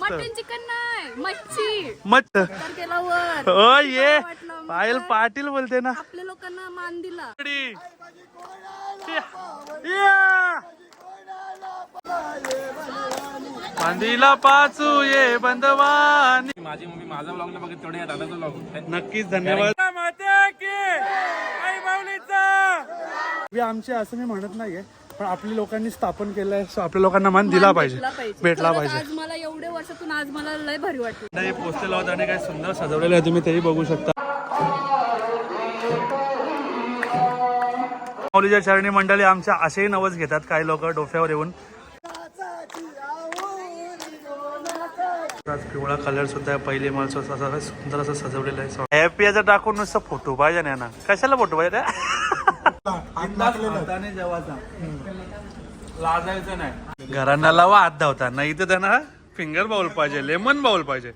Mutton chicken नाही मच्छी. मत तर केला वर. हो ये. वाटलं मग पायल काय? पाटील बोलते ना. आपल्या लोकांना मान दिला! बांधीला पाचू ये बंदवानी. माझी मम्मी माझा ब्लॉग बघत तेवढे या दादाचा ब्लॉग नक्कीच धन्यवाद. माते की आई माऊलीचा. आमचे असं मी म्हणत नाहीये. पण आपल्या लोकांनी स्थापन केलंय सो आपल्या लोकांना मान दिला पाहिजे. भेटला पाहिजे. आज मला एवढ्या वर्षातून आज मला लय भारी वाटलं. नाही पोचलेलो आहोत आणि काय सुंदर सजवलेलं आहे तुम्ही तेही बघू शकता. माऊलीच्या चरणी मंडळी आमच्या असेही नवस घेतात. काही लोक डोफ्यावर येऊन. पिवळा कलर सुद्धा आहे पहिले असं सुंदर असं सजवलेलं आहे. हॅपी याचा टाकून नुसतं फोटो पाहिजे ना कशाला फोटो पाहिजे? लाजायचं नाही. घरांना लावा हात धावता. नाही तर त्यांना फिंगर बाउल पाहिजे लेमन बाउल पाहिजे.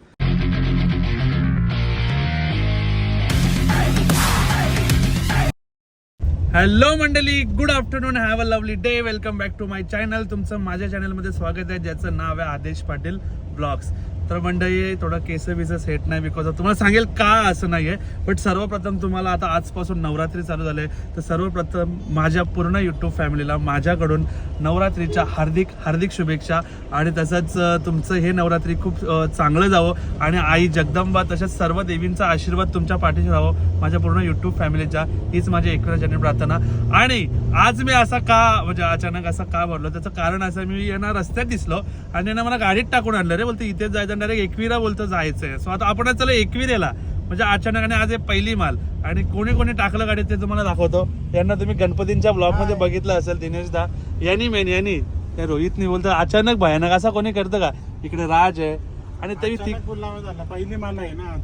हॅलो मंडळी good afternoon have a lovely day welcome back to my channel तुमचं माझ्या चॅनलमध्ये स्वागत आहे ज्याचं नाव आहे आदेश पाटील ब्लॉग्स. तर मंडळी थोडं केस बिस सेट नाही बिकॉज तुम्हाला सांगेल का असं नाही आहे बट सर्वप्रथम तुम्हाला आता आजपासून नवरात्री चालू झाले तर सर्वप्रथम माझ्या पूर्ण युट्यूब फॅमिलीला माझ्याकडून नवरात्रीच्या हार्दिक हार्दिक शुभेच्छा. आणि तसंच तुमचं हे नवरात्री खूप चांगलं जावं. आणि आई जगदंबा तसेच सर्व देवींचा आशीर्वाद तुमच्या पाठीशी राहावं माझ्या पूर्ण युट्यूब फॅमिलीच्या हीच माझी एकविराजनी प्रार्थना. आणि आज मी असा का म्हणजे अचानक असा का भरलो त्याचं कारण असं मी यांना रस्त्यात दिसलो. आणि यांना मला गाडीत टाकून आणलं. रे बोलते इथेच जायचं. डायरेक्ट एकविरा बोलतो जायचंय. सो आता आपण चला एकविरेला. म्हणजे अचानक आणि आज हे पहिली माल. आणि कोणी कोणी टाकलं गाडीत ते तुम्हाला दाखवतो. यांना तुम्ही गणपतींच्या ब्लॉगमध्ये बघितलं असेल दिनेशदा यांनी मेन यांनी. रोहितनी बोलतो अचानक भयानक असा कोणी करतं का? इकडे राज आहे. आणि तरी पहिली मला आहे ना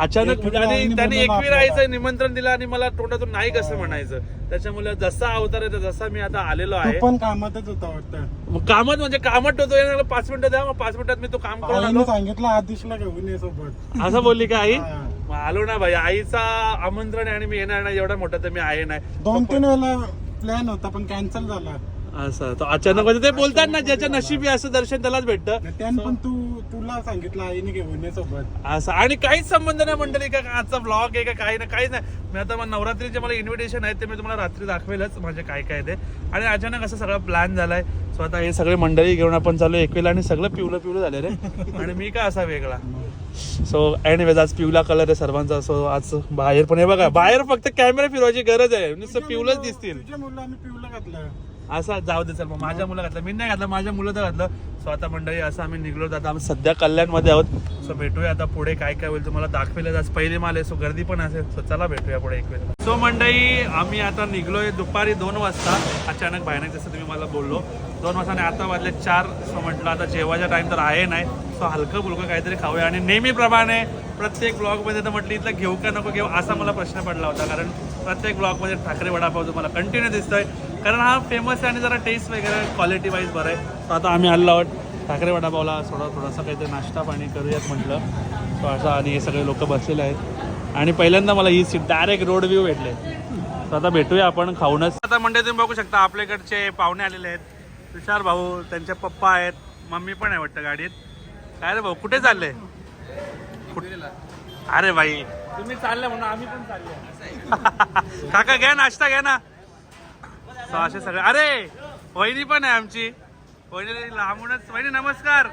अचानक म्हणजे आणि त्याने आपल्याला. यायचं निमंत्रण दिलं आणि मला तोंडातून नाही कसं म्हणायचं. त्याच्यामुळे जसा अवतार आहे जसा मी आता आलेलो आहे. पण कामातच होता वाटतं. कामात म्हणजे कामात होतो याला पाच मिनिटं द्या मग पाच मिनिटात मी तो काम करून सांगितलं आदिशला घेऊन ये सोबत. असं बोलली का आई? आलो ना भाई आईचा आमंत्रण आहे आणि मी येणार नाही एवढा मोठा तर मी आहे नाही. दोन तीन वेळेला प्लॅन होता पण कॅन्सल झाला. असं. तो अचानक म्हणजे ते बोलतात ना ज्याच्या नशिबी असं दर्शन त्यालाच भेटतं. त्यान पण तू तुला सांगितलं आईने घेऊन सोबत असं. आणि काहीच संबंध नाही मंडळी का आजचा ब्लॉग आहे का काही नाही काहीच नाही. मी आता नवरात्रीचे मला इन्व्हिटेशन आहे ते मी तुम्हाला रात्री दाखवेलच म्हणजे काय काय ते. आणि अचानक असं सगळं प्लॅन झालाय. सो आता हे सगळे मंडळी घेऊन आपण चालू एकवेला आणि सगळं पिवलं पिवलं झालं रे. आणि मी का असा वेगळा? सो एनिवेज आज पिवला कलर आहे सर्वांचा. सो आज बाहेर पण हे बघा बाहेर फक्त कॅमेरा फिरवायची गरज आहे. नुसतं पिवलंच दिसतील. पिवलं घातलं. असं जाऊ दे चल मग माझ्या मुलं घातलं. मी नाही घातलं माझ्या मुलं तर घातलं. सो आता मंडळी असं आम्ही निघलो. आता आम्ही सध्या कल्याणमध्ये आहोत. सो भेटूया आता पुढे काय काय होईल तुम्हाला दाखवेल आज पहिले माल आहे सो गर्दी पण असेल. सो चला भेटूया पुढे एक वेळेला सो मंडळी आम्ही आता निघलोय दुपारी दोन वाजता. अचानक भयानक जसं तुम्ही मला बोललो. दोन वाजता आणि आता वाजले चार. सो म्हटलं आता जेवायचा टाइम तर आहे नाही. सो हलकं फुलकं काहीतरी खाऊया. आणि नेहमीप्रमाणे प्रत्येक ब्लॉगमध्ये तर म्हटलं इथलं घेऊ का नको घेऊ असा मला प्रश्न पडला होता. कारण प्रत्येक ब्लॉगमध्ये ठाकरे वडापाव तुम्हाला कंटिन्यू दिसतोय. कारण हा फेमस आहे आणि जरा टेस्ट वगैरे क्वालिटी वाईज बरं आहे. तर आता आम्ही आलो आहोत ठाकरे वडापावला. थोडा थोडासा काहीतरी नाश्ता पाणी करूयात म्हटलं. सो असं आणि हे सगळे लोक बसलेले आहेत. आणि पहिल्यांदा मला ही सीट डायरेक्ट रोड व्ह्यू भेटले. तर आता भेटूया आपण खाऊनच. आता म्हणजे तुम्ही बघू शकता आपल्याकडचे पाहुणे आलेले आहेत. तुषार भाऊ त्यांचे पप्पा आहेत. मम्मी पण आहे वाटतं गाडीत. काय रे भाऊ कुठे चालले? कुठे अरे भाई तुम्ही चालले म्हणून आम्ही पण चालले काका घ्या नाश्ता घ्या ना. असे सगळे. अरे वहिनी पण आहे आमची. वहिनी लांबूनच वहिनी नमस्कार.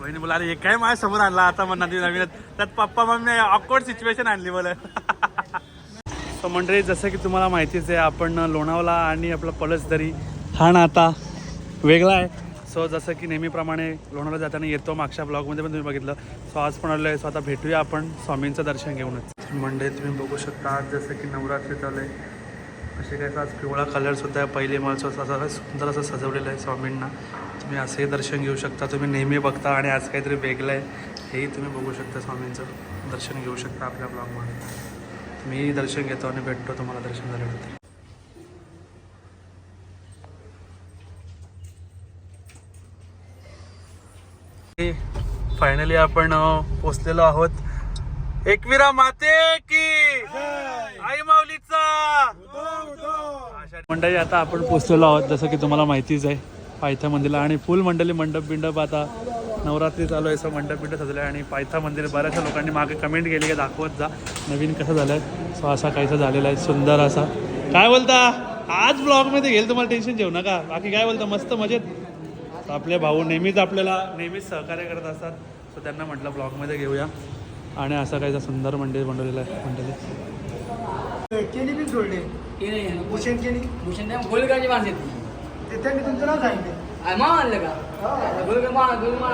वहिनी बोला अरे एक काय माझ्यासमोर आणला? आता मग नवीन नवीन त्यात पप्पा मम्मी ऑकवर्ड सिच्युएशन आणली बोला. तर मंडळी जसं की तुम्हाला माहितीच आहे आपण लोणावला आणि आपला पळसदरी हा नाता वेगळा आहे. सो जसं की नेहमीप्रमाणे लोणावला जाताना येतो मागच्या ब्लॉगमध्ये पण तुम्ही बघितलं. सो आज पण आलो आहे सो आता भेटूया आपण स्वामींचं दर्शन घेऊनच. मंडे तुम्ही बघू शकता आज जसं की नवरात्री चालू आहे. असे काय आज पिवळा कलरसुद्धा आहे पहिले मालचं असं सुंदर असं सजवलेलं आहे स्वामींना. तुम्ही असंही दर्शन घेऊ शकता तुम्ही नेहमी बघता आणि आज काहीतरी वेगळं आहे. हेही तुम्ही बघू शकता स्वामींचं दर्शन घेऊ शकता आपल्या ब्लॉगमध्ये मी दर्शन घेतो आणि भेटतो तुम्हाला दर्शन झाल्यानंतर. फायनली आपण पोचलेलो आहोत. एकविरा माते की आई माऊलीचा! मंडळी आता आपण पोचलेलो आहोत. जसं की तुम्हाला माहितीच आहे पायथ्या मंदिरला आणि फुल मंडळी मंडप बिंडप आता नवरात्री चालू आहे असं मंडप बिंडप सजलं आहे. आणि पायथा मंदिर बऱ्याचशा लोकांनी मागे कमेंट केली की दाखवत जा नवीन कसं झालं आहे सो असा काहीसा झालेला आहे सुंदर असा. काय बोलता? आज ब्लॉगमध्ये घेईल तुम्हाला टेन्शन घेऊ नका. बाकी काय बोलता? मस्त मजेत. तर आपले भाऊ नेहमीच आपल्याला नेहमीच सहकार्य करत असतात. सो त्यांना म्हटलं ब्लॉगमध्ये घेऊया. आणि असा काहीसा सुंदर मंदिर बनवलेलं आहे. मंडळी केली बी जोडले भूषण केली? भूषण गोलगाची माणसं ते. त्यांनी तुमचं नाव सांगितलं. मा आणलं का? गोलगा मा गोलगा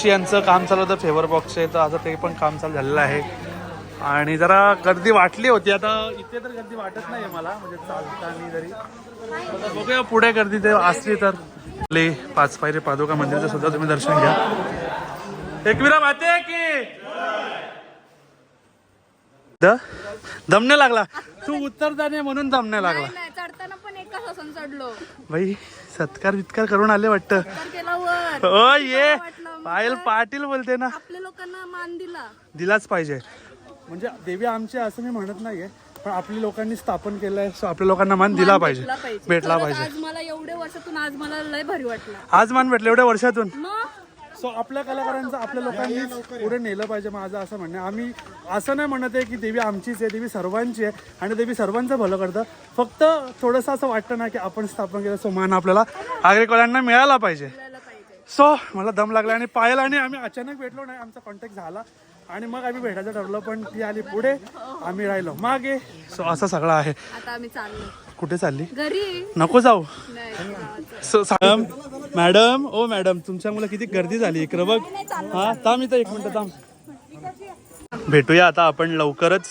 इथं- यांचं काम चालू होतं फेवर बॉक्सचे तर आता ते पण काम चालू झालेलं आहे. आणि जरा गर्दी वाटली होती. आता इथे तर गर्दी वाटत नाही मला म्हणजे चालताना जरी. बघूया पुढे गर्दी ते असली तर. ले पाच पायरी पादुका मंदिराचं सुद्धा तुम्ही दर्शन घ्या. एकविरा माते की! द? दमने लागला. तू उत्तरदाने म्हणून दमने लागला. चढताना पण चढलो. बाई सत्कार बित्कार करून आले वाटतं. ओ ये. पायल? पाटील बोलते ना. आपल्या लोकांना मान दिला. दिलाच पाहिजे. म्हणजे देवी आमची असं मी म्हणत नाहीये पण आपल्या लोकांनी स्थापन केलंय सो आपल्या लोकांना मान दिला पाहिजे भेटला पाहिजे. भेटला खरंच पाहिजे. आज मला एवढ्या वर्षातून आज मला लय भारी वाटलं. आज मान भेटलं एवढ्या वर्षातून. मग? सो आपल्या कलाकारांचं आपल्या लोकांनी. पुढे नेलं पाहिजे माझं असं म्हणणं आहे. आम्ही असं नाही म्हणत आहे की देवी आमचीच आहे देवी सर्वांची आहे आणि देवी सर्वांचं भलं करतं. फक्त थोडंसं असं वाटतं ना की आपण स्थापन केलं सो मान आपल्याला नागरिकांना मिळाला पाहिजे. सो मला दम लागला आणि पायल आणि आम्ही अचानक भेटलो नाही. आमचा कॉन्टॅक्ट झाला. आणि मग आम्ही भेटायचं ठरलं पण ती आली पुढे. आम्ही राहिलो मागे. सो असं सगळं आहे. आता आम्ही चाललो. कुठे चालली? घरी. नको जाऊ. सो मॅडम मॅडम ओ मॅडम तुमच्यामुळे किती गर्दी झाली. इकडं बघ. हा थांब इथं एक मिनिट थांब. भेटूया आता आपण लवकरच.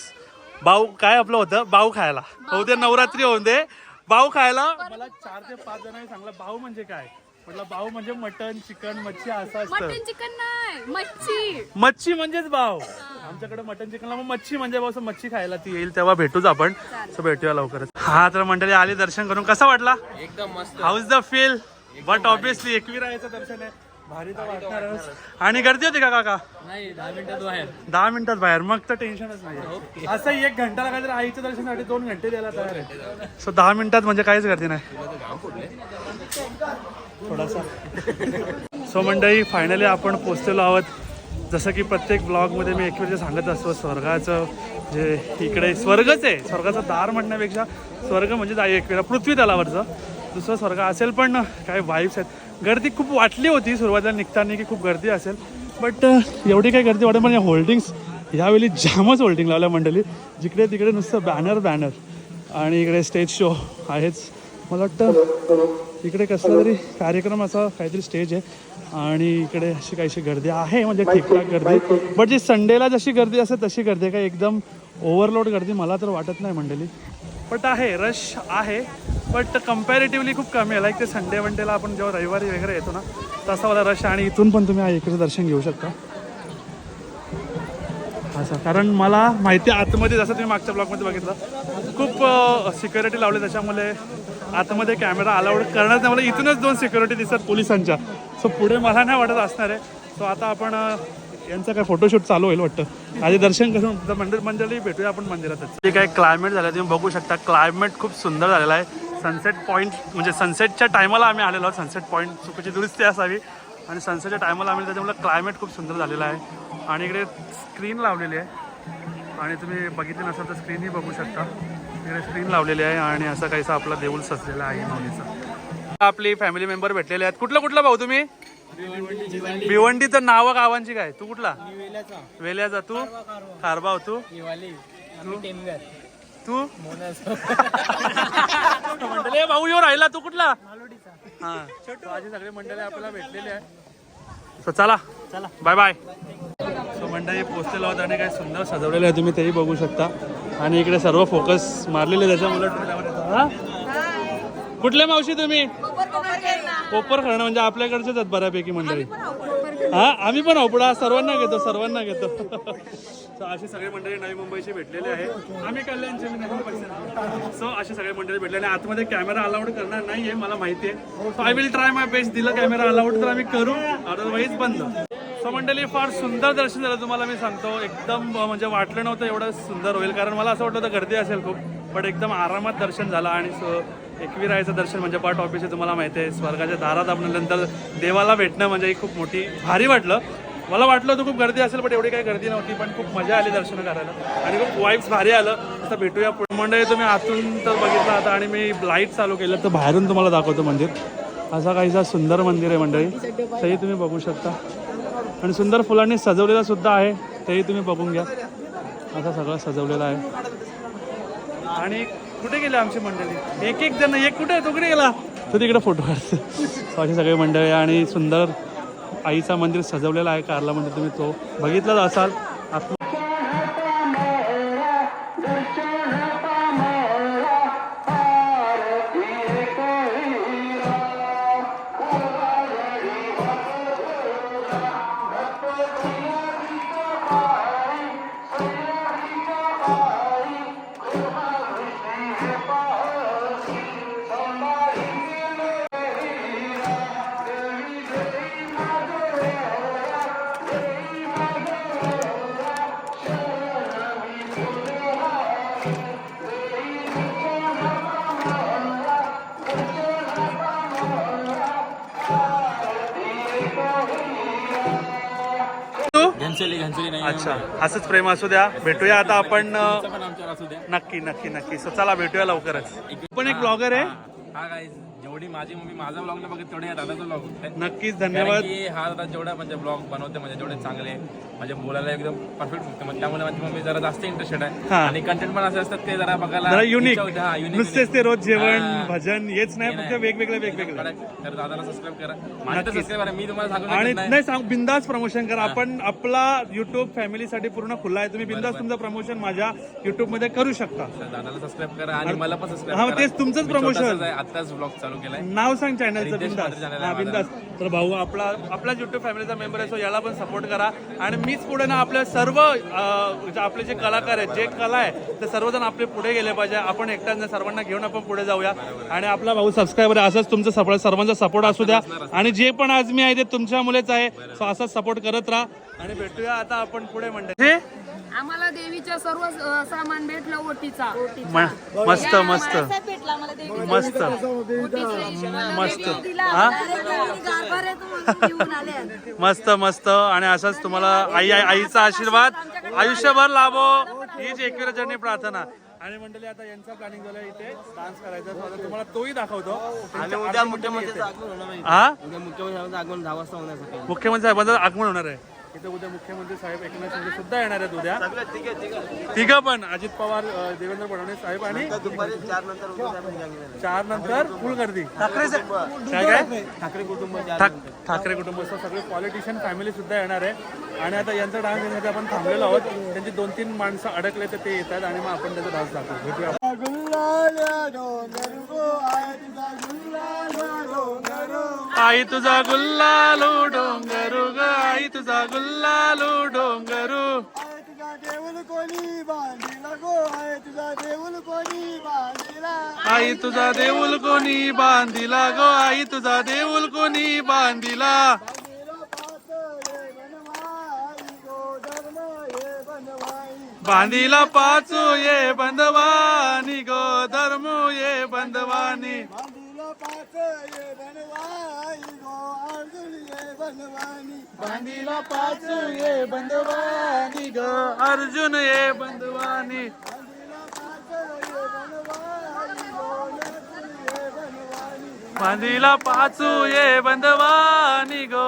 बाऊ काय आपलं होतं? बाऊ खायला. हो ते नवरात्री होऊन दे. बाऊ खायला. मला चार ते पाच जणांनी सांगलं बाऊ म्हणजे काय? म्हटलं बाऊ म्हणजे मटन चिकन मच्छी असं असतं. मटन चिकन नाही मच्छी. मच्छी म्हणजेच भाव आमच्याकडे मटन चिकनला मग मच्छी म्हणजे भाऊ मच्छी खायला ती येईल तेव्हा भेटूच आपण. सो भेटूया लवकरच. हा तर मंडळी आली दर्शन करून. कसा वाटला? एकदम मस्त. How's the feel but obviously एकविरायचं दर्शन आहे. भारी तर वाटणारच. आणि गर्दी होती का काका? नाही दहा मिनिटात बाहेर. दहा मिनिटात बाहेर. मग तर टेन्शनच नाही. असं एक घंटा लागायचं आईच्या दर्शनासाठी दोन घंटे द्यायला तयार आहे. सो दहा मिनिटात म्हणजे काहीच गर्दी नाही. थोडासा. सो मंडळी फायनली आपण पोचलेलो आहोत. जसं की प्रत्येक ब्लॉगमध्ये मी एकवेळ सांगत असतो स्वर्गाचं जे इकडे स्वर्गच आहे. स्वर्गाचं दार म्हणण्यापेक्षा स्वर्ग म्हणजे एक वेळा पृथ्वी तलावरचं. दुसरं स्वर्ग असेल पण काय वाईब्स आहेत. गर्दी खूप वाटली होती सुरुवातीला निघताना की खूप गर्दी असेल. बट एवढी काही गर्दी वाटत पण या होल्डिंग्स ह्यावेळी जामच होल्डिंग लावल्या मंडळी. जिकडे तिकडे नुसतं बॅनर बॅनर आणि इकडे स्टेज शो आहेच. मला वाटतं इकडे कसला तरी कार्यक्रम असा काहीतरी स्टेज आहे. आणि इकडे अशी काहीशी गर्दी आहे म्हणजे ठीकठाक गर्दी. बट जी संडेला जशी गर्दी असते तशी गर्दी आहे. काय एकदम ओव्हरलोड गर्दी मला तर वाटत नाही मंडळी. बट आहे रश आहे. बट कम्पॅरेटिव्हली खूप कमी आहे. लाईक ते संडे वनडेला आपण जेव्हा रविवारी वगैरे येतो ना तसा वाला रश आणि इथून पण तुम्ही इकडे दर्शन घेऊ शकता. असं. कारण मला माहिती आहे आतमध्ये जसं तुम्ही मागच्या ब्लॉगमध्ये बघितलं खूप सिक्युरिटी लावले त्याच्यामुळे आतमध्ये कॅमेरा अलाउड करण्यात नाही. मला इथूनच दोन सिक्युरिटी दिसतात पोलिसांच्या. सो पुढे मला नाही वाटत असणार आहे. सो आता आपण यांचं काय फोटोशूट चालू होईल वाटतं. आधी दर्शन करून मंदिर मंडळी भेटूया आपण मंदिरातच. जे काय क्लायमेट झालं तुम्ही बघू शकता क्लायमेट खूप सुंदर झालेलं आहे. सनसेट पॉईंट म्हणजे सनसेटच्या टायमाला आम्ही आलेलो आहोत. सनसेट पॉईंट चुकीची दुरुस्ती असावी. आणि सनसेटच्या टायमाला आम्ही त्याच्यामुळे क्लायमेट खूप सुंदर झालेलं आहे. आणि इकडे स्क्रीन लावलेली आहे. आणि तुम्ही बघितली नसाल तर स्क्रीनही बघू शकता. इकडे स्क्रीन लावलेली आहे आणि असं काहीसा आपला देऊळ सजलेला आहे माऊलीचा आपली फॅमिली मेंबर भेटलेले आहेत. कुठला कुठला भाऊ तुम्ही? भिवंडीचं नाव गावांची काय? तू कुठला? वेल्याचा. तू? खारबाव तू? तू? मंडळी भाऊ येऊ राहिला. तू कुठला? हा. सगळी मंडळी आपल्याला भेटलेली आहे चला. चला. बाय बाय सो मंडळी पोचलेलो आहोत आणि काय सुंदर सजवलेलं आहे. तुम्ही तेही बघू शकता. आणि इकडे सर्व फोकस मारलेले त्याच्यामुळे हा? कुठले मावशी तुम्ही? कोपर करणं म्हणजे आपल्याकडचेच आहेत बऱ्यापैकी मंडळी. हा? आम्ही पण अवपडा सर्वांना घेतो सर्वांना घेतो. सो अशी सगळी मंडळी नवी मुंबईची भेटलेली आहे. आम्ही कल्याणचे सो अशी सगळी मंडळी भेटलेली आहे. आतमध्ये कॅमेरा अलाउड करणार नाहीये मला माहिती आहे I will try my best दिलं कॅमेरा अलाउड तर आम्ही करू. अदरवाईज बंद. सो मंडळी फार सुंदर दर्शन झालं तुम्हाला मी सांगतो. एकदम म्हणजे वाटलं नव्हतं एवढं सुंदर होईल कारण मला असं वाटलं तर गर्दी असेल खूप बट एकदम आरामात दर्शन झालं आणि सो एकविरायचं दर्शन म्हणजे पाठ ऑफिस आहे तुम्हाला माहिती आहे स्वर्गाच्या दारात आपण नंतर देवाला भेटणं म्हणजे ही खूप मोठी भारी वाटलं. मला वाटलं होतं खूप गर्दी असेल पण एवढी काही गर्दी नव्हती पण खूप मजा आली दर्शन करायला. आणि खूप वाईब्स भारी आलं. असं भेटूया पुढे. मंडळी तुम्ही आतून तर बघितलं आता आणि मी लाइट चालू केलं तर बाहेरून तुम्हाला दाखवतो मंदिर. असा काहीसा सुंदर मंदिर आहे मंडळी. तेही तुम्ही बघू शकता. आणि सुंदर फुलांनी सजवलेला सुद्धा आहे. तेही तुम्ही बघून घ्या. असं सगळं सजवलेलं आहे. आणि कुठे गेले आमची मंडळी? एक एक जण एक कुठे? तो कुठे गेला? तो तिकडे फोटो काढतो. अशी सगळी मंडळी आणि सुंदर आईचा मंदिर सजवलेला आहे. कारला मंदिर तुम्ही तो बघितलाच असाल. आपण अच्छा असंच प्रेम असू द्या. भेटूया आता आपण नक्की नक्की नक्की. सो चला भेटूया लवकरच. पण एक ब्लॉगर आहे? हा काय जेवढी माझी मम्मी माझा ब्लॉग बघित तेवढे या दादाचा ब्लॉग नक्कीच धन्यवाद. हा दादा जेवढा म्हणजे ब्लॉग बनवते म्हणजे जेवढे चांगले म्हणजे बोलायला एकदम परफेक्ट त्यामुळे माझी मम्मी जरा जास्त इंटरेस्टेड आहे. हा. आणि कंटेंट पण असे असतात ते जरा बघायला जरा युनिक इच्छा होते. हा, unique, नुसतेच. ते रोज जेवण. भजन हेच नाही फक्त वेगवेगळे वेगवेगळे. तर दादाला सबस्क्राईब करा. सबस्क्राईब करा. मी तुम्हाला सांगू आणि शकत नाही. नाही सांग बिंदास प्रमोशन करा. आपण आपला युट्यूब फॅमिलीसाठी पूर्ण खुला आहे. तुम्ही बिंदास तुमचं प्रमोशन माझ्या युट्यूबमध्ये करू शकता. तर दादाला सबस्क्राईब करा आणि मला पण सबस्क्राईब हा, तेच तुमचंच promotion. आहे, आत्ताच ब्लॉग चालू केलाय. नाव सांग चॅनलचं रितेश बिंदास. मात्रे channel आहे हा माझं. बिंदास. तर भाऊ आपला आपला युट्यूब फॅमिलीचा मेंबर आहे सो याला पण सपोर्ट करा. आणि मीच पुढे ना आपल्या सर्व आपले जे कलाकार आहेत जे कला आहे ते सर्वजण आपले पुढे गेले पाहिजे. आपण एकट्याने सर्वांना घेऊन आपण पुढे जाऊया. आणि आपला भाऊ सबस्क्रायबर आहे असंच तुमचं सपोर्ट सर्वांचा सपोर्ट असू द्या. आणि जे पण आज मी आहे ते तुमच्यामुळेच आहे. सो असाच सपोर्ट करत राहा. आणि भेटूया आता आपण पुढे म्हणतो आम्हाला देवीच्या सर्व अ, सामान भेटलं ओटीचा. मस्त मस्त. भेटला आम्हाला देवी मस्त. मस्त. हा? मस्त मस्त. आणि असंच तुम्हाला आई आई- आईचा आशीर्वाद. आयुष्यभर लाभो. हीच एकविरा जर्नी प्रार्थना. आणि मंडळी आता यांचा प्लॅनिंग झालं इथे. डान्स करायचा. आता तुम्हाला तोही दाखवतो. आणि उद्या मुख्यमंत्र्यांचं आगमन होणार आहे. हा? उद्या मुख्यमंत्र्यांचं आगमन दहा वाजता होणार सकाळी. मुख्यमंत्री साहेबांचं आगमन होणार आहे. इथे उद्या मुख्यमंत्री साहेब एकनाथ शिंदे सुद्धा येणार आहेत उद्या. तिघं पण अजित पवार अं, देवेंद्र फडणवीस साहेब आणि दुपारी चार नंतर उद्या. चार फुल गर्दी. ठाकरे काय काय? ठाकरे कुटुंब ठाक ठाकरे कुटुंब सगळे पॉलिटिशियन फॅमिली सुद्धा येणार आहे. आणि आता यांचा डान्स येण्यासाठी आपण थांबलेलो आहोत. त्यांची दोन तीन माणसं अडकले तर ते येतात आणि मग आपण त्याचा डान्स दाखवू. भेटूया आई तुझा गुल्लालो डोंगरू ग. आई तुझा गुल्लालो डोंगरू. आई तुझा देऊल कोणी बांधिला गो. आई तुझा देऊल कोणी बांधिला. बांधिला पाचू ये बंदवानी गो धर्म ये बंदवानी बांधिला पाचू ये बंदवानी ग अर्जुन ये बंदवानी बांधिला पाचू ये बंदवानी गो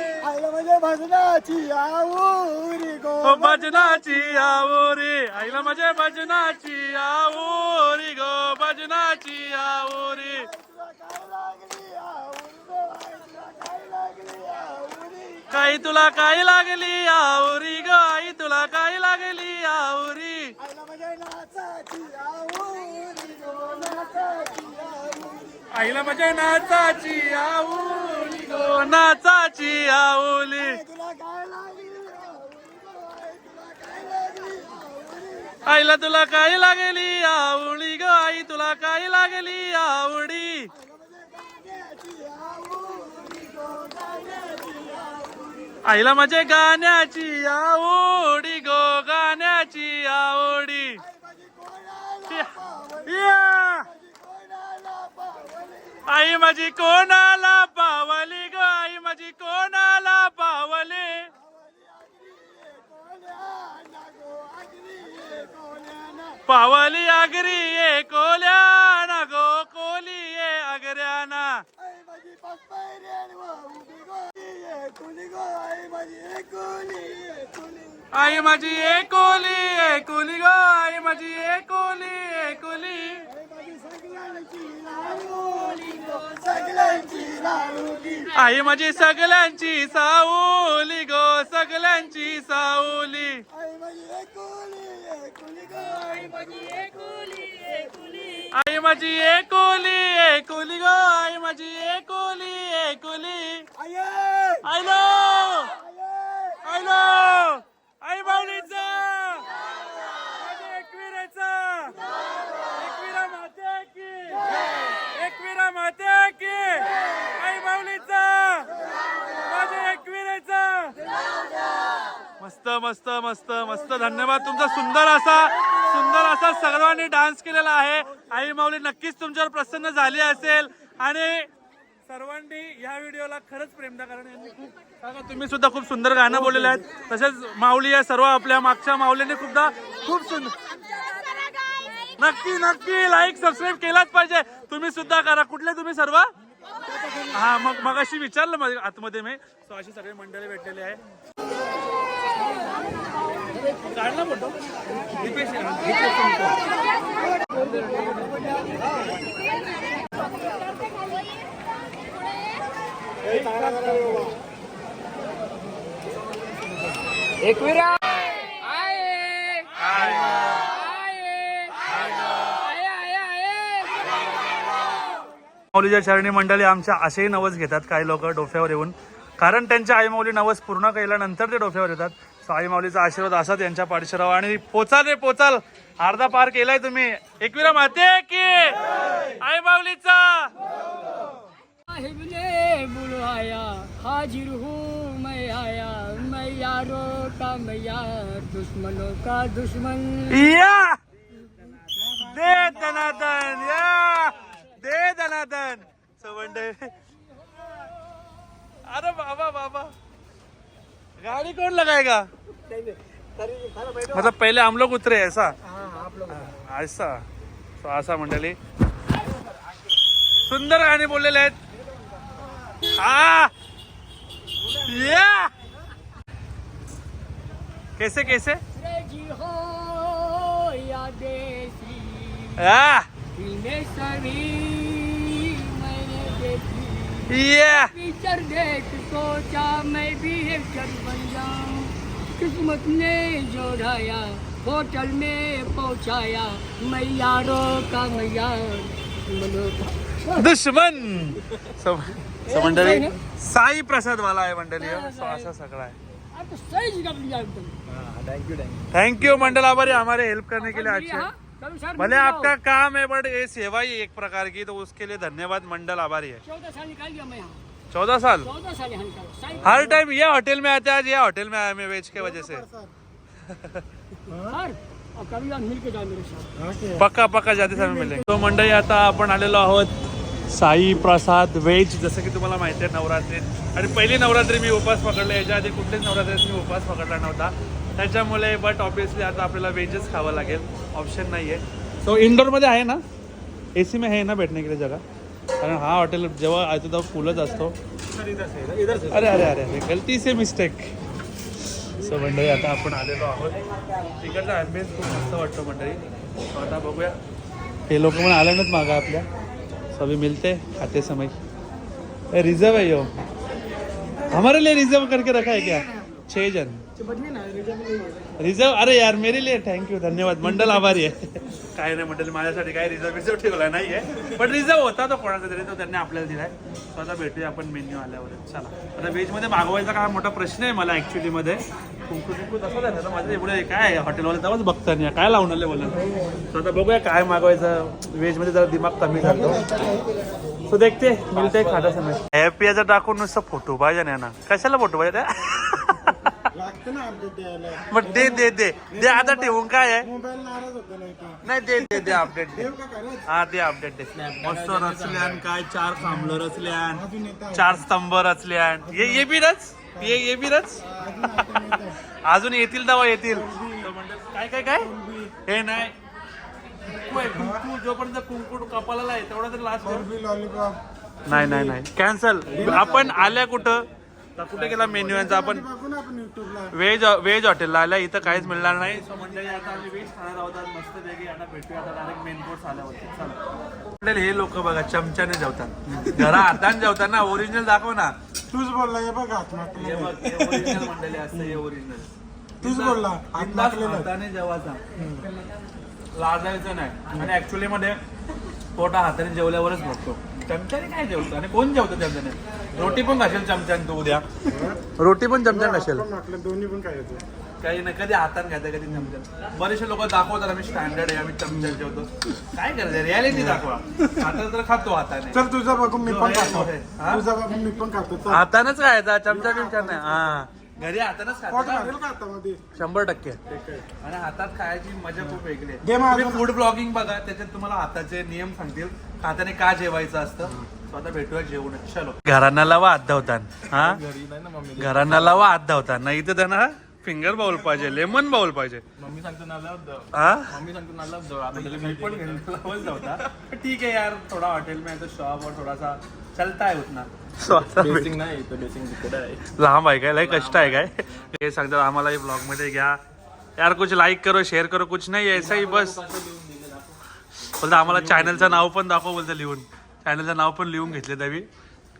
हो भजनाची आवोरी. आईला माझ्या भजनाची आवोरी गो भजनाची आवोरी. आई तुला काय लागली आवरी ग आई तुला काय लागली आवरी. आईला माझ्या नाचाची आवली कोणाचाची आवली आईला तुला काय लागली आवडी ग? आई तुला काय लागली आवडी? आईला म्हणजे गाण्याची आवडी गो गाण्याची आवडी. या! आई माझी कोणाला पावली ग? आई माझी कोणाला पावली? पावली आगरी ये कोल्याना गो कोली ये आगऱ्याना. आई माझी एकोली एकोली ग? आई माझी एकोली एकोली आई माझी सगळ्यांची सावली गो सगळ्यांची सावली. आई माझी एकोली एकोली ग. आई माझी एकोली एकोली. आयलो आयलो आई माऊलीचा माझ्या एकविराचा एकविरा माते की एकविरा माते की आई माऊलीचा माझ्या एकविराचा मस्त मस्त मस्त मस्त. धन्यवाद तुमचा सुंदर असा सुंदर असा सर्वांनी डान्स केलेला आहे. आई माऊली नक्कीच तुमच्यावर प्रसन्न झाली असेल. आणि सर्वांनी या व्हिडिओला खरंच प्रेम द्या कारण यांनी खूप तुम्ही सुद्धा खूप सुंदर गाणं बोललेलं आहेत. तसेच माऊली या सर्व आपल्या मागच्या माऊलीने खूपदा खूप सुंदर नक्की नक्की लाईक सबस्क्राईब केलाच पाहिजे. तुम्ही सुद्धा करा. कुठले तुम्ही सर्व? हा मग मग अशी विचारलं माझ्या आतमध्ये मी. सो अशी सगळी मंडळी भेटलेली आहे. काढला फोटो एकविरा माऊलीच्या चरणी मंडळी आमच्या असेही नवस घेतात. काही लोक डोफ्यावर येऊन. कारण त्यांच्या आई माऊली नवस पूर्ण केल्यानंतर ते डोफ्यावर येतात. सो आई माऊलीचा आशीर्वाद असा त्यांच्या पाठीशी राहावा आणि पोचाल रे पोचाल. अर्धा पार केलाय तुम्ही. एकविरा माते की? आई माऊलीचा. बुलवाया हाजिर हूँ मैं आया मैं यारों का मैं यार दुश्मनों का दुश्मन. या! दे दनादन या! दे दनादन सवंडे. अरे बाबा बाबा. गाड़ी कौन लगाएगा मतलब पहले हम लोग उतरे ऐसा? ऐसा. तो असा मंडळी. सुंदर गाणे बोललेले आहेत. हा. या. कैसे कैसे? जी हो या देसी या फिल्में सभी मैंने देखी या पिक्चर देख सोचा मैं भी एक्टर बन जाऊं। किस्मत ने जोड़ाया होटल में पहुंचाया। मैं यारों का मैं यार दुश्मनों। का दुश्मन सो सो मंडळी साई प्रसाद वाला आहे मंडळी सो असा सगळा है। आप तो सही जगह पर लिया एकदम थैंक यू मंडल आभारी हमारे हेल्प करने के लिए अच्छे। हाँ, कभी सर भले आपका काम है बट ये सेवा ही एक प्रकार की तो उसके लिए धन्यवाद मंडल आभारी है। चौदह साल निकाल दिया मैं यहाँ। चौदह साल? चौदह साल यहाँ निकाला। साई हर टाइम ये होटल में आते हैं आज ये होटल में आया मैं वेज के वजह से। सर। और कभी आप मिल के जाओ मेरे साथ। पक्का पक्का जाते समय मिळेल तो मंडळी आता आपण आलेलो आहोत साई प्रसाद वेज जसं की तुम्हाला माहिती आहे नवरात्रीत आणि पहिली नवरात्री मी उपास पकडला याच्या आधी कुठलीच नवरात्रीत मी उपास पकडला नव्हता. त्याच्यामुळे बट ऑब्विसली आता आपल्याला वेजच खावं लागेल. ऑप्शन नाही आहे सो इंडोरमध्ये आहे ना? ए सी में है ना बैठने के लिए जगह? कारण हा हॉटेल जेव्हा आहे तेव्हा फुलच असतो. अरे अरे अरे अरे गलती से मिस्टेक सो मंडळी आता आपण आलेलो आहोत. तिकडचा ॲम्बियन्स खूप मस्त वाटतो मंडळी. So आता बघूया. हे लोक पण आले नाहीत मागं आपल्या. सो अभी मिलते खाते समय. रिझर्व आहे यो. हमारे लिए रिजर्व करके रखा है क्या? छह जन. रिझर्व अरे यार मेरे लिए थँक्यू धन्यवाद. मंडल आभारी आहे. काय नाही मंडळ माझ्यासाठी काय रिझर्व रिझर्व ठेवला नाहीये. पण रिझर्व होता तो कोणाचा तरी तो त्यांनी आपल्याला दिलाय. तो आता भेटूया आपण मेन्यू आल्यावर. चला. आता व्हेजमध्ये मागवायचा काय मोठा प्रश्न आहे मला ऍक्च्युली मध्ये. कुंकू कुंकू तसं झालं ना माझं एवढं काय आहे? हॉटेलवाले तेव्हाच बघता नाही काय लावून आले बोला. तर आता बघूया काय मागवायचं. व्हेजमध्ये जरा दिमाग कमी झालो. तो देखते मिळते खाता समय हॅपीचा टाकून नुसतं फोटो पाहिजे ना कशाला फोटो पाहिजे? लागतं ना अपडेट द्यायला. मग दे दे दे. दे आता ठेवून काय आहे? मोबाईल नाराज होतो नाही दे दे दे अपडेट दे. देव का खरंच हा दे अपडेट दे. मस्त रचल्यान काय? चार खांबलं रचल्यान अजून येत चार स्तंभ रचल्यान ये ये बी रच. ये ये बी रच. अजून item येत अजून येतील तेव्हा येतील. काय काय काय? हे नाही. कुंकू आहे, कुंकू जोपर्यंत कुंकू कपाला आहे तेवढा तरी लास्ट लॉलीपॉप नाही नाही नाही. कॅन्सल आपण आल्या कुठं? कुठे गेला मेन्यू यांचा आपण बघू ना आपण युट्यूबला व्हेज व्हेज हॉटेलला. आल्या इथं काहीच मिळणार नाही. सो मंडळी आता आम्ही व्हेज खाणार आहोत. आज मस्त पैकी आता भेटूया आता डायरेक्ट मेन कोर्स आल्यावरती. चला. मंडळी हे लोक बघा चमच्याने जेवतात. घरा हाताने जेवतात ना ओरिजिनल दाखव ना. तूच बोलला हे बघ हात हे माकलेलं बघ हे ओरिजिनल मंडळी असतं हे ओरिजिनल तूच बोलला हात हाताने जेवायचा. लाजायचं नाही. आणि ऍक्च्युली मध्ये पोटा हाताने जेवल्यावरच बघतो. चमच्याने काय जेवतो? आणि कोण जेवतो चमच्याने? रोटी पण खाशील चमच्याने तू उद्या. रोटी पण चमच्याने खाशील. आपण माकलं दोन्ही पण काय येतो काही नाही कधी हातात घ्यायचं कधी चमच्यात बरेचसे लोक दाखवतात आम्ही स्टँडर्ड आहे आम्ही चमच्यात जेवतो. काय करायचं? रियालिटी दाखवा. हातात तर खातो हाताने. चल तुझा बघून मी पण खातो. हा? तुझा बघून मी पण खातो. हातानच खायचा चमचा बिमचा नाही हा. घरी हातानच खातो शंभर टक्के. आणि हातात खायची मजा खूप वेगळी आहे. तुम्ही फूड ब्लॉगिंग बघा त्याच्यात तुम्हाला हाताचे नियम सांगतील. हाताने का जेवायचं असतं? आता भेटूया जेवण. चलो. घरांना लावा हात धावतान. हा? घरांना लावा हात धावतान. नाही तर त्यांना फिंगर बाउल पाहिजे लेमन बाउल पाहिजे. मम्मी सांगतो ना लव हा? मम्मी सांगतो आता धावता ठीक आहे. यार थोडा हॉटेल में तो शॉप और थोड़ा सा चलता है उतना बेसिंग नाही तर बेसिंग तिकडे आहे. लांब आहे काय लय कष्ट आहे काय? हे सांगतात आम्हाला हे ब्लॉगमध्ये घ्या. यार कुछ लाईक करो शेअर करो कुछ नाही ऐसा ही बस. बोलता आम्हाला चॅनलचं नाव पण दाखव बोलतं लिहून. चॅनलचं नाव पण लिहून घेतले त्यावी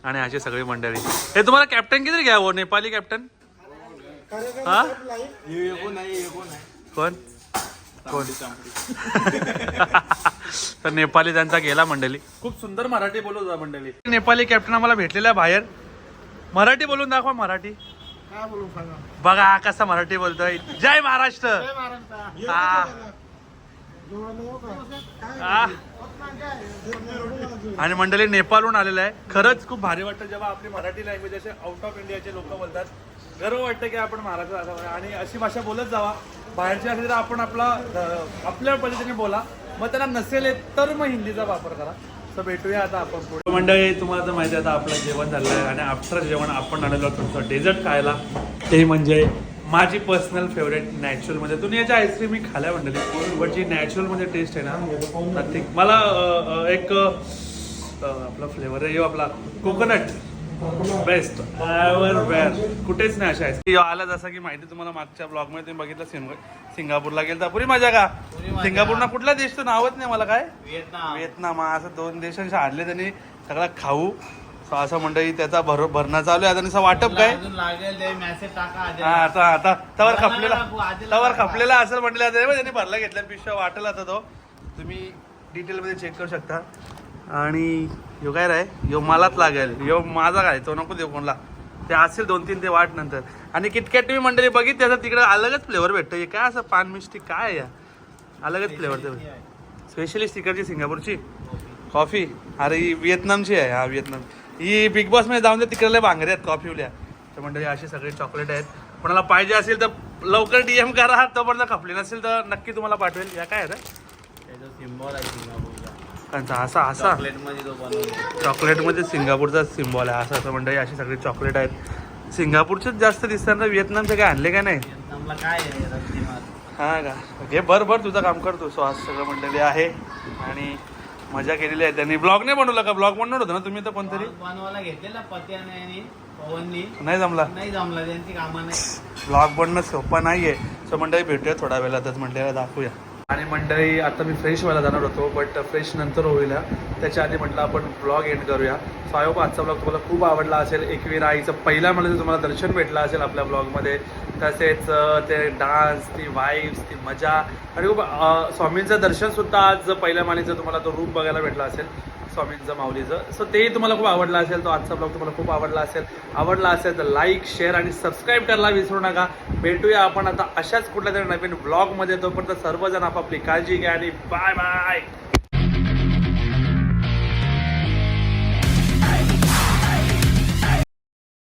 आणि अशी सगळी मंडळी. हे तुम्हाला कॅप्टन किती घ्या हो? नेपाली कॅप्टन हा? कोण? कोण? तर नेपाली त्यांचा गेला मंडळी. खूप सुंदर मराठी बोलत होता मंडळी. नेपाली कॅप्टन आम्हाला भेटलेला बाहेर. मराठी बोलून दाखवा मराठी. काय बोलू सांगा? बघा हा कसा मराठी बोलतोय. जय महाराष्ट्र. हा. हा. आणि मंडळी नेपाळहून आलेलं आहे. खरंच खूप भारी वाटतं जेव्हा आपली मराठी लँग्वेज असे आउट ऑफ इंडियाचे लोक बोलतात. गर्व वाटतं की आपण महाराष्ट्रात असावं आणि अशी भाषा बोलत जावा. बाहेरच्या असले तर आपण आपला आपल्या पद्धतीने बोला. मग त्यांना नसेल तर मग हिंदीचा वापर करा. तर भेटूया आता आपण पुढे. मंडळी तुम्हाला तर माहिती आहे आता आपलं जेवण झालं आहे आणि आफ्टर जेवण आपण आलेलो तुमचं डेझर्ट खायला. ते म्हणजे माझी पर्सनल फेवरेट नॅचरल म्हणजे दुनियाच्या आईस्क्रीम मी खाल्या मंडळी. बट जी म्हणजे टेस्ट आहे ना. मला एक आपला फ्लेवर आहे आपला कोकोनट बेस्ट एवर वेअर कुठेच नाही अशा आहे आला जसं की माहिती तुम्हाला मागच्या ब्लॉगमध्ये तुम्ही बघितलं सिंग सिंगापूरला गेलं तर पुरी मजा का? सिंगापूरना कुठला देश तर नावच नाही मला काय? व्हिएतनाम. असं दोन देशांशी हारले त्यांनी. सगळा खाऊ. असं मंडळी त्याचा भर भरणा चालू आहे. आता वाटप काय? ते हा आता आता तवर खपलेला तवर खपलेला असेल म्हटलं त्यांनी भरला घेतल्या पिशव्या वाटेल आता तो. तुम्ही डिटेलमध्ये चेक करू शकता. आणि यो काय राय यो मलाच लागेल. यो माझा काय? तो नको देऊ कोणला. ते असेल दोन तीन ते वाट नंतर. आणि किटकॅट तुम्ही मंडळी बघितली तर तिकडे अलगच फ्लेवर भेटतो. हे काय असं पान मिस्टी काय आहे या? अलगच फ्लेवर ते स्पेशलिस्ट तिकडची सिंगापूरची. कॉफी अरे ही व्हिएतनामची आहे. हा व्हिएतनाम. ही बिग बॉसमध्ये जाऊन दे तिकडे भांगरे आहेत कॉफी उल्या तर मंडळी असे सगळे चॉकलेट आहेत. कोणाला पाहिजे असेल तर लवकर डी एम करा. तोपर्यंत खपली नसेल तर नक्की तुम्हाला पाठवेल. या काय आहे रे? आहे सिंगापूर त्यांचा असा असा. तो बनवतो चॉकलेटमध्ये सिंगापूरचा सिम्बॉल आहे असं असं मंडळी अशी सगळी चॉकलेट आहेत. सिंगापूरचेच जास्त दिसतात ना व्हिएतनामचे काय आणले का नाही? काय आहे मार. हा का? घे भर भर तुझं काम करतो सो आज सगळं मंडळी आहे आणि मजा केलेली आहे त्यांनी. ब्लॉग नाही बनवला का? ब्लॉग बनवलं होतं ना तुम्ही तर कोणतरी? बनवायला घेतलेला पत्याने आणि पवननी. नाही जमला. नाही जमला त्यांची कामं नाही. ब्लॉग बनणं सोपं नाहीये. सो मंडळी भेटूया थोड्या वेळातच. म्हटलेलं दाखवूया. आणि मंडळी आता मी फ्रेश व्हायला जाणार होतो बट फ्रेश नंतर होईल त्याच्या आधी म्हटलं आपण ब्लॉग एंड करूया. सो आय होप आजचा ब्लॉग तुम्हाला खूप आवडला असेल. एकवीर आईचं पहिल्या म्हणजे तुम्हाला दर्शन भेटलं असेल आपल्या ब्लॉगमध्ये तसेच ते डान्स ती वाईब्स ती मजा. आणि खूप स्वामींचं दर्शनसुद्धा आज पहिल्या मालीचं तुम्हाला तो रूम बघायला भेटला असेल. स्वामींचं माऊलीचं सो तेही तुम्हाला खूप आवडला असेल तो आजचा ब्लॉग तुम्हाला खूप आवडला असेल. आवडला असेल तर लाईक शेअर आणि सबस्क्राईब करायला विसरू नका. भेटूया आपण आता अशाच कुठल्या तरी नवीन ब्लॉगमध्ये तोपर्यंत सर्वजण आपापली काळजी घ्या आणि बाय बाय